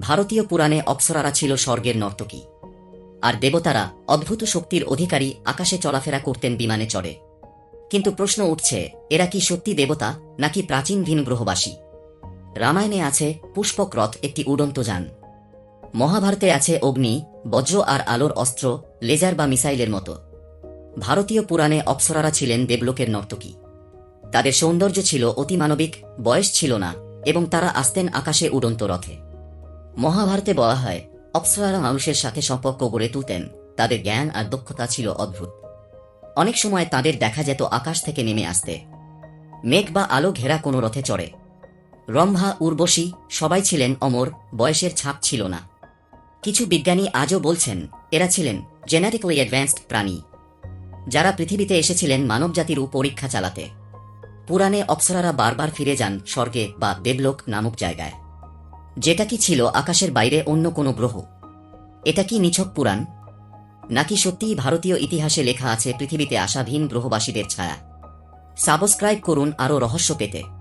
ভারতীয় পুরাণে অপ্সরারা ছিল স্বর্গের নর্তকী। আর দেবতারা অদ্ভুত শক্তির অধিকারী আকাশে চলাফেরা করতেন বিমানে চড়ে। কিন্তু প্রশ্ন উঠছে, এরা কি সত্যি দেবতা নাকি প্রাচীন ভিন গ্রহবাসী? রামায়ণে আছে পুষ্পক রথ একটি উড়ন্ত যান। মহাভারতে আছে অগ্নি, বজ্র আর আলোর অস্ত্র, লেজার বা মিসাইলের মতো। ভারতীয় পুরাণে অপ্সরারা ছিলেন দেবলোকের নর্তকী। তাদের সৌন্দর্য ছিল অতিমানবিক, বয়স ছিল না, এবং তারা আসতেন আকাশে উড়ন্ত রথে। মহাভারতে বলা হয়, অপ্সরারা মানুষের সাথে সম্পর্ক গড়ে তুলতেন। তাদের জ্ঞান আর দক্ষতা ছিল অদ্ভুত। অনেক সময় তাদের দেখা যেত আকাশ থেকে নেমে আসতে। মেঘ বা আলো ঘেরা কোনো রথে চড়ে। রম্ভা, উর্বশী সবাই ছিলেন অমর, বয়সের ছাপ ছিল না। কিছু বিজ্ঞানী আজও বলছেন, এরা ছিলেন জেনেটিক্যালি অ্যাডভান্সড প্রাণী। যারা পৃথিবীতে এসেছিলেন মানবজাতির পরীক্ষা চালাতে। পুরাণে অপ্সরারা বারবার ফিরে যান স্বর্গে বা দেবলোক নামক জায়গায়। যেটা কি ছিল আকাশের বাইরে অন্য কোনো গ্রহ? এটা কি নিছক পুরাণ? নাকি সত্যিই ভারতীয় ইতিহাসে লেখা আছে পৃথিবীতে আসা ভিন গ্রহবাসীদের ছায়া? সাবস্ক্রাইব করুন আরও রহস্য পেতে।